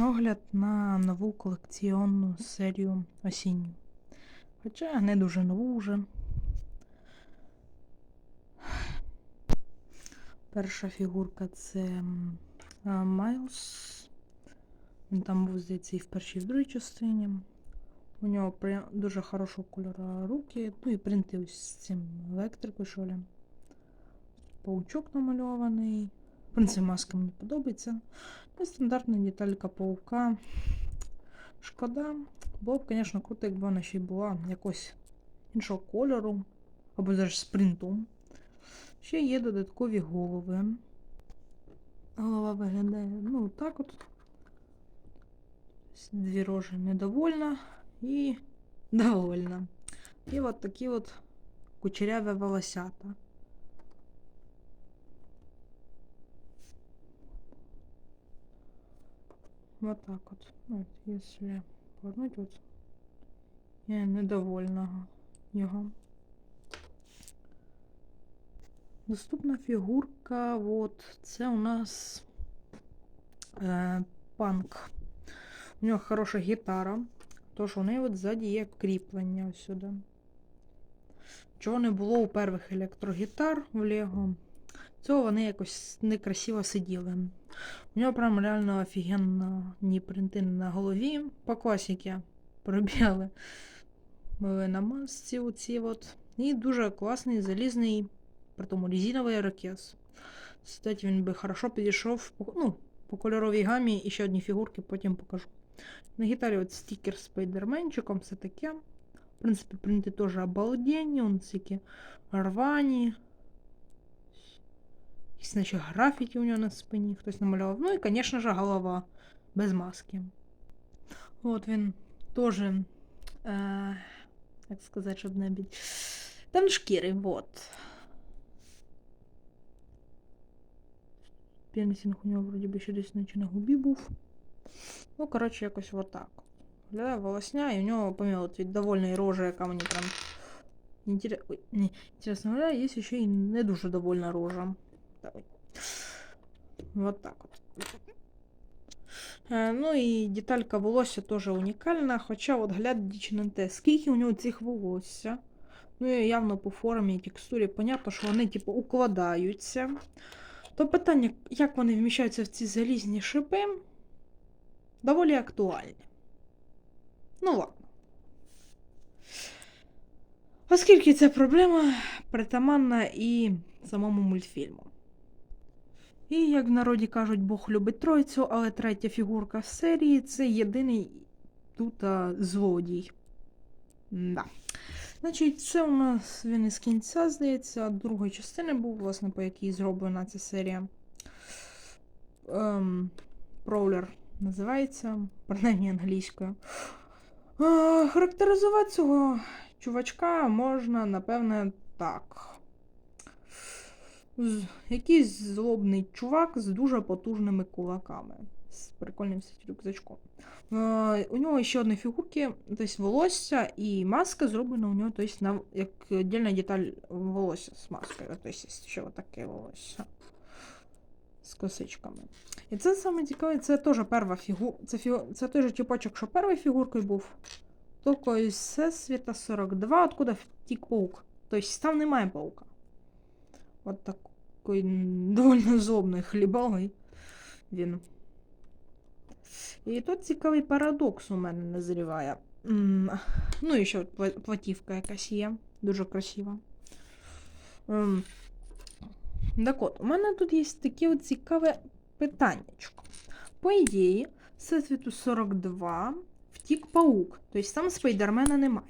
огляд на нову колекціонну серію осінню. Хоча не дуже нову вже. Перша фігурка це Майлз. Він там був, здається, і в першій, і в другій частині. У нього дуже хорошого кольору руки. Ну і принти ось з цим електрикою, що ли. Паучок намальований. Принципі, маска мені подобається. І стандартна деталька паука. Шкода. Було б, звісно, круто, якби вона ще й була якось іншого кольору. Або навіть з принтом. Ще є додаткові голови. Голова виглядає, ну, так от. Дві рожі недовольна і довольна. І от такі от кучеряві волосята. Вот так вот. Ну, если повернуть вот. Я недовольна його. Наступна фігурка, от, це у нас е, панк. У нього хороша гітара. Тож у неї от ззаді є кріплення сюди. Чого не було у перших електрогітар в Лего. Цього вони якось некрасиво сиділи. У нього прям реально офігенно принти на голові. По класіки пробігли. Були на масці оці от. І дуже класний залізний, при тому резиновий ракес. Кстати, він би хорошо підійшов ну, по кольоровій гамі і ще одні фігурки потім покажу. На гітарі от стікер з спайдерменчиком, все таке. В принципі, принти теж обалденні, он такі рвані. Якісь наче графіті у нього на спині хтось намалював. Ну і, звісно ж, голова без маски. От він теж, е, як сказати, щоб не бить. Там шкіри, вот. Пірсінг у нього вроді би ще десь наче на губі був. Ну, коротше, якось вот так. Волосня, і у нього, помимо від довольної рожі, яка мені прям інтересно є ще й не дуже довольна рожа. Давай. Вот так от. Е, Ну і деталька волосся теж унікальна, хоча от глядячи на те, скільки у нього цих волосся. Ну і явно по формі і текстурі, понятно, що вони, типу, укладаються. То питання, як вони вміщаються в ці залізні шипи, доволі актуальні. Ну ладно. Оскільки ця проблема притаманна і самому мультфільму. І, як в народі кажуть, Бог любить тройцю, але третя фігурка в серії це єдиний тут а, злодій. Да. Значить, це у нас він із кінця, здається, другої частини був, власне, по якій зроблена ця серія. Ем, Пролер називається, принаймні англійською. А, характеризувати цього чувачка можна, напевне, так. Якийсь злобний чувак з дуже потужними кулаками. З прикольним рюкзачком. Е, у нього ще одні фігурки, тобто волосся і маска зроблена у нього тобто, на, як віддільна деталь волосся з маскою. Тобто ще отаке волосся з косичками. І це саме цікаве, це теж перша фігура. Це, фігу... це той же типочок, що першою фігуркою був. Тільки із Всесвіта 42, откуда втік паук. Тобто там немає паука. От такий м, доволі злобний хлібалий він. І тут цікавий парадокс у мене назріває. Ну, і ще платівка якась є. Дуже красива. Так от, у мене тут є таке от цікаве питаннячко. По ідеї, Всесвіту 42 втік паук, тобто там спайдермена немає.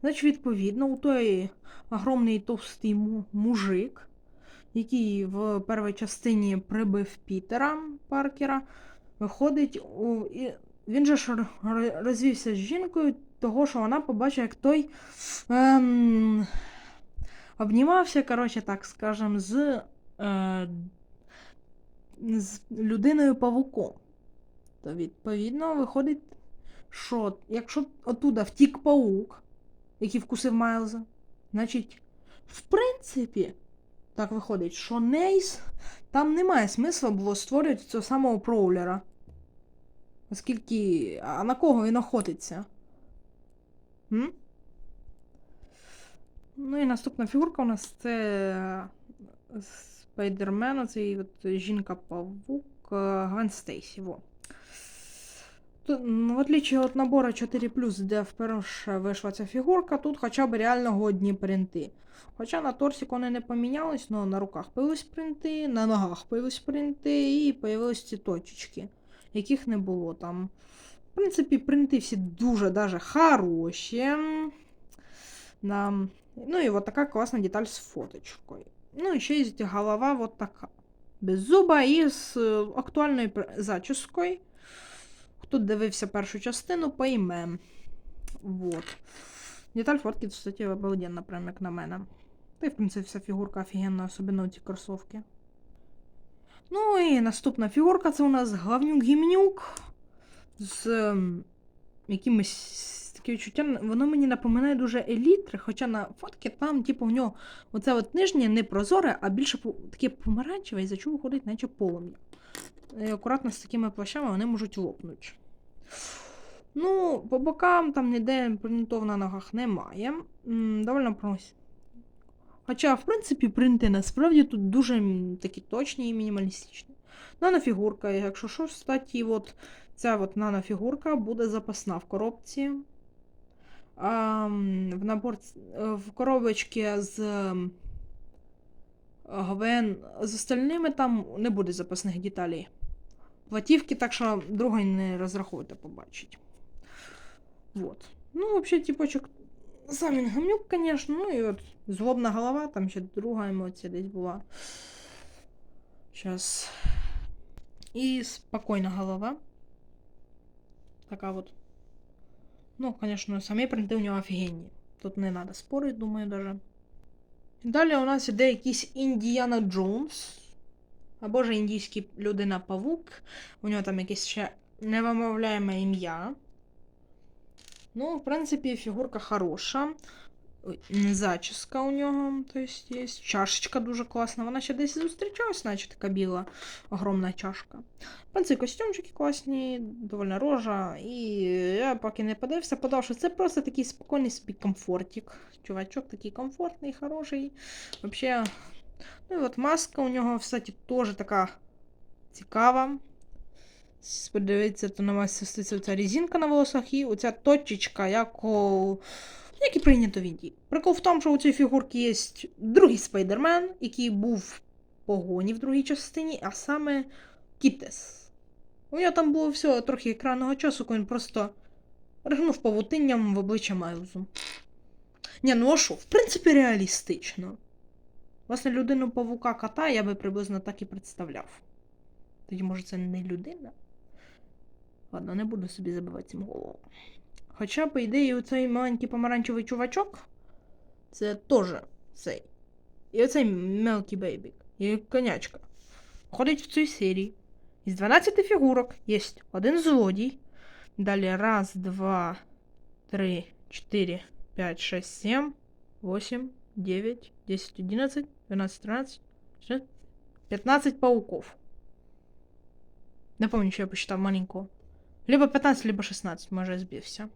Значить, відповідно, у той огромний товстий мужик, який в першій частині прибив Пітера Паркера, виходить, у... він же ж розвівся з жінкою, того, що вона побачила, як той ем... обнімався, коротше, так скажем, з, е... з людиною павуком. То відповідно виходить, що якщо оттуда втік паук, який вкусив Майлза, значить, в принципі, так виходить, що Нейс там немає смисла було створювати цього самого проулера. Оскільки. А на кого він охотиться? М? Ну і наступна фігурка у нас це Спайдермен, оцей от жінка-павук е, Гвен Стейсі. Во. Ну, в отличие від набору 4 де вперше вийшла ця фігурка, тут хоча б реально годні принти. Хоча на торсик вони не помінялись, але на руках появились принти, на ногах появились принти і появились ці точечки, яких не було там. В принципі, принти всі дуже даже хороші. Да. Ну і от така класна деталь з фоточкою. Ну і ще є голова вот така. Без зуба і з е, актуальною зачіскою. Хто дивився першу частину, пойме. Вот. Деталь фотки, кстати, обалденна, прям як на мене. Та й, в принципі, вся фігурка офігенна, особливо ці кросовки. Ну і наступна фігурка це у нас Гавнюк Гімнюк з ем, якимось таке відчуття. Воно мені напоминає дуже елітри, хоча на фотки там, типу, в нього оце от нижнє не прозоре, а більше таке помаранчеве, і за чого ходить, наче полум'я. І акуратно з такими плащами вони можуть лопнути. Ну, по бокам там ніде принтов на ногах немає. Довольно прос. Хоча, в принципі, принти насправді тут дуже такі точні і мінімалістичні. Нанофігурка, якщо що, кстати, от ця от нанофігурка буде запасна в коробці. В набор в коробочці з ГВН з остальними там не буде запасних деталей. Платівки, так що другої не розраховуйте побачить. Вот. Ну, взагалі, типочок, сам він гамнюк, звісно, ну і от злобна голова, там ще друга емоція десь була. Сейчас. І спокійна голова. Така от. Ну, звісно, самі принти у нього офігенні. Тут не треба спорити, думаю, даже. Далі у нас іде якийсь Індіана Джонс. Або ж індійський людина-павук. У нього там якесь ще невимовляєме ім'я. Ну, в принципі, фігурка хороша. Зачіска у нього, то есть є. Чашечка дуже класна. Вона ще десь зустрічалась, наче така біла, огромна чашка. В принципі, костюмчики класні, довольно рожа. І я поки не подивився, подав, що це просто такий спокійний собі комфортик. Чувачок такий комфортний, хороший. Вообще. Ну і от маска у нього, кстати, теж така цікава. Подивіться, то на масці стоїть ця резинка на волосах і оця точечка, як, у... як і прийнято в Індії. Прикол в тому, що у цій фігурці є другий спайдермен, який був в погоні в другій частині, а саме Кітес. У нього там було все трохи екранного часу, коли він просто ригнув павутинням в обличчя Майлзу. Ні, ну а що, в принципі, реалістично. Власне, людину павука кота я би приблизно так і представляв. Тоді, може, це не людина? Ладно, не буду собі забивати цим голову. Хоча, по ідеї, оцей маленький помаранчевий чувачок це теж цей. І оцей мелкий бейбік, І конячка. Ходить в цій серії. Із 12 фігурок є один злодій. Далі раз, два, три, чотири, п'ять, шесть, сім, восім, 9, 10, 11, 12, 13, 14, 15 пауков. Напомню, что я посчитал маленькую. Либо 15, либо 16, може збився.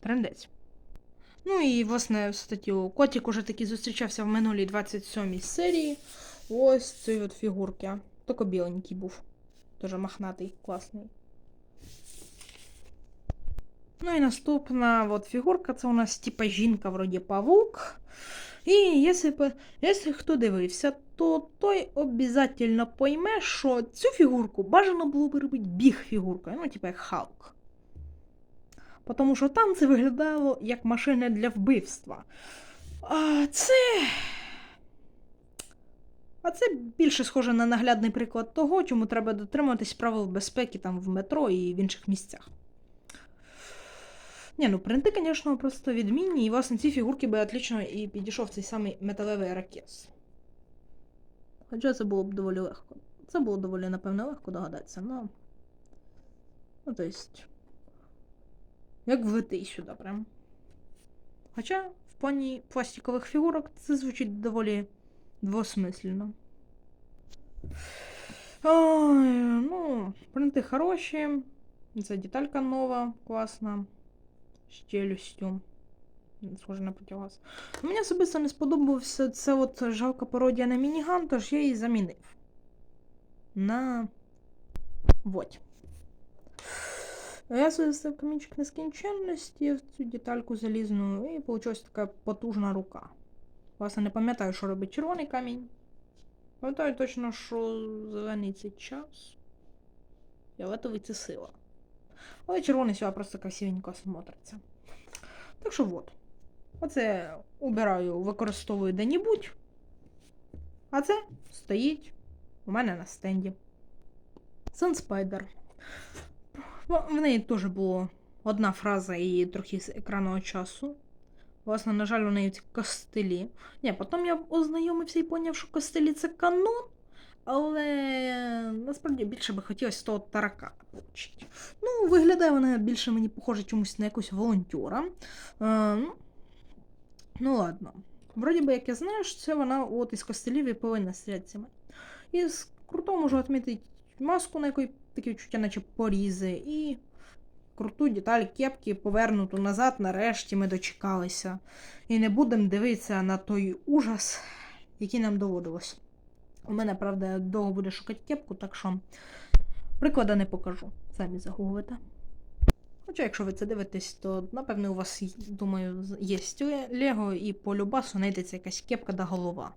Трендець. Ну и власне, статтю котик уже таки зустрічався в минулій 27 серії. Ось цієї вот фигурки. Только беленький був. Тоже мохнатый, классный. Ну і наступна от фігурка, це у нас типа жінка, вроді павук. І якщо, хто дивився, то той обов'язково пойме, що цю фігурку бажано було б робити біг фігуркою, ну, типа як Халк. Тому що там це виглядало як машина для вбивства. А це. А це більше схоже на наглядний приклад того, чому треба дотримуватись правил безпеки там в метро і в інших місцях. Ні, ну принти, звісно, просто відмінні, і власне ці фігурки би отлично і підійшов цей самий металевий ракес. Хоча це було б доволі легко. Це було доволі, напевно, легко догадатися, но. Ну, то есть. Як влити сюди прям. Хоча в плані пластикових фігурок це звучить доволі двосмислено. Ой, ну, Принти хороші. Це деталька нова, класна. З челюстю. Схоже на противогаз. Мені особисто не сподобався це от жалка пародія на мініган, тож я її замінив. На. Вот. Я завісив камінчик нескінченності в цю детальку залізну, і вийшла така потужна рука. Власне, не пам'ятаю, що робить червоний камінь. Пам'ятаю точно, що зелений це час. Фіолетовий це сила. Але червоний сюди просто красивенько смотриться. Так що от. Оце убираю, використовую де-небудь. А це стоїть у мене на стенді. Sunspider. В неї теж було одна фраза і трохи з екранного часу. Власне, на жаль, у неї ці костелі. Ні, потім я ознайомився і поняв, що костелі це канон, але насправді більше би хотілося того тарака отримати. Ну, виглядає вона більше мені похоже чомусь на якогось волонтера. Е, ну, ладно. Вроді би, як я знаю, що це вона от із костелів і повинна стрілятися. І з круто можу відмітити маску, на якої такі відчуття, наче порізи, і круту деталь кепки повернуту назад, нарешті ми дочекалися. І не будемо дивитися на той ужас, який нам доводилось. У мене, правда, довго буде шукати кепку, так що прикладу не покажу. Самі загуглите. Хоча, якщо ви це дивитесь, то напевне у вас, думаю, є Лего і по любасу знайдеться якась кепка да голова.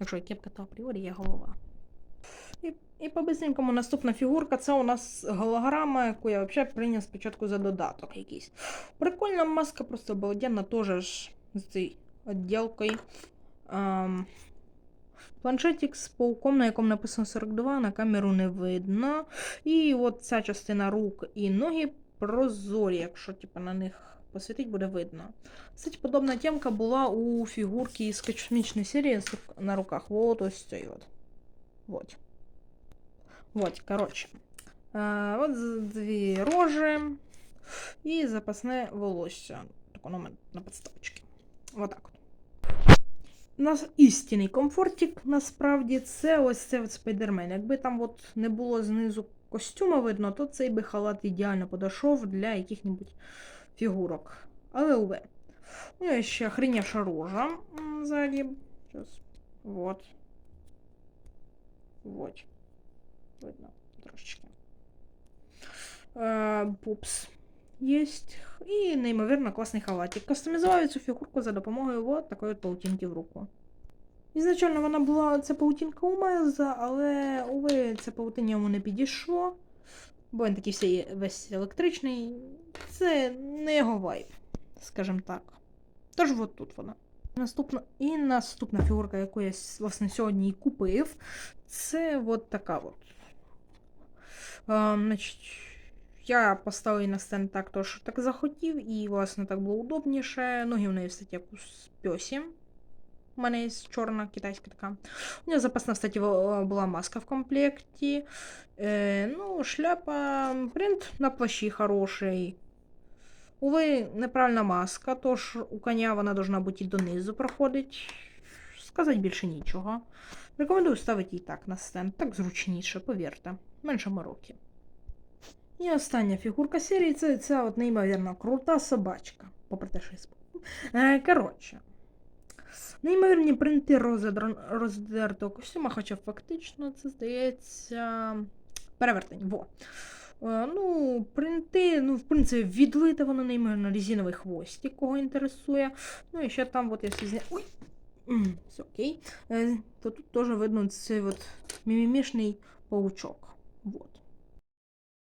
Якщо є кепка, то апріорі є голова. І, і по бистренькому наступна фігурка це у нас голограма, яку я взагалі прийняв спочатку за додаток якийсь. Прикольна маска, просто обалденна, теж з цією відділкою. Планшетик з пауком, на якому написано 42, на камеру не видно. І от ця частина рук і ноги прозорі, якщо типу, на них посвітить, буде видно. Кстати, подобна темка була у фігурки з космічної серії на руках. Вот ось цей от. Вот. Вот, короче. От дві рожі і запасне волосся. Так воно на подставочці. Вот так от. Нас істинний комфортик, насправді, це ось це спайдермен. Якби там от не було знизу костюма видно, то цей би халат ідеально подійшов для яких-небудь фігурок. Але уве. У нього ще охреневша рожа ззаді. Сейчас. Вот. Вот. Видно трошечки. Е, Пупс єсть. І неймовірно класний халатик. Кастомізував цю фігурку за допомогою от такої паутинки в руку. Ізначально вона була ця паутинка у Майлза, але, уве, ця паутиня йому не підійшло. Бо він такий всій весь електричний. Це не його вайб, скажімо так. Тож от тут вона. Наступна, і наступна фігурка, яку я власне сьогодні і купив, це от така от. А, значить, я поставив її на стенд так, то що так захотів, і, власне, так було удобніше. Ноги в неї, кстати, як у спьосі. У мене є чорна китайська така. У нее запасна, кстати, була маска в комплекті. Е, ну, шляпа, принт на плащі хороший. Увы, неправильна маска, тож у коня вона должна бути і донизу проходить. Сказати більше нічого. Рекомендую ставити її так на стенд, так зручніше, повірте. Менше мороки. І остання фігурка серії це ця от неймовірно крута собачка. Попри те, що я спав. Е, коротше. Неймовірні принти роздертого костюма, хоча фактично це здається. Перевертень. Во. Е, Ну, принти, ну, в принципі, відлите воно неймовірно резиновий хвостик, кого інтересує. Ну і ще там, от якщо зня... Ой! Все окей. Е, То тут теж видно цей от мімімішний паучок.